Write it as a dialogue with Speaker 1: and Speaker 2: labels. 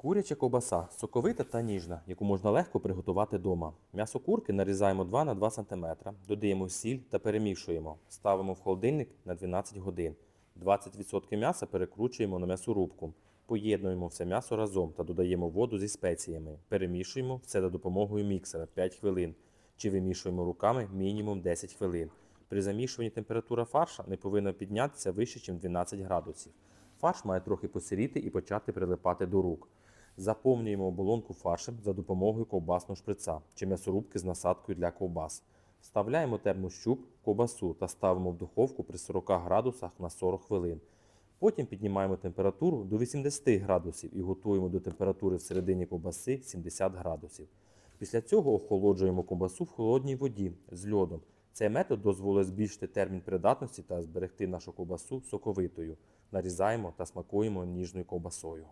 Speaker 1: Куряча ковбаса соковита та ніжна, яку можна легко приготувати вдома. М'ясо курки нарізаємо 2 на 2 см, додаємо сіль та перемішуємо. Ставимо в холодильник на 12 годин. 20% м'яса перекручуємо на м'ясорубку. Поєднуємо все м'ясо разом та додаємо воду зі спеціями. Перемішуємо все за допомогою міксера 5 хвилин. Чи вимішуємо руками мінімум 10 хвилин. При замішуванні температура фарша не повинна піднятися вище, ніж 12 градусів. Фарш має трохи посиріти і почати прилипати до рук. Заповнюємо оболонку фаршем за допомогою ковбасного шприца чи м'ясорубки з насадкою для ковбас. Вставляємо термощуп, ковбасу та ставимо в духовку при 40 градусах на 40 хвилин. Потім піднімаємо температуру до 80 градусів і готуємо до температури всередині ковбаси 70 градусів. Після цього охолоджуємо ковбасу в холодній воді з льодом. Цей метод дозволить збільшити термін придатності та зберегти нашу ковбасу соковитою. Нарізаємо та смакуємо ніжною ковбасою.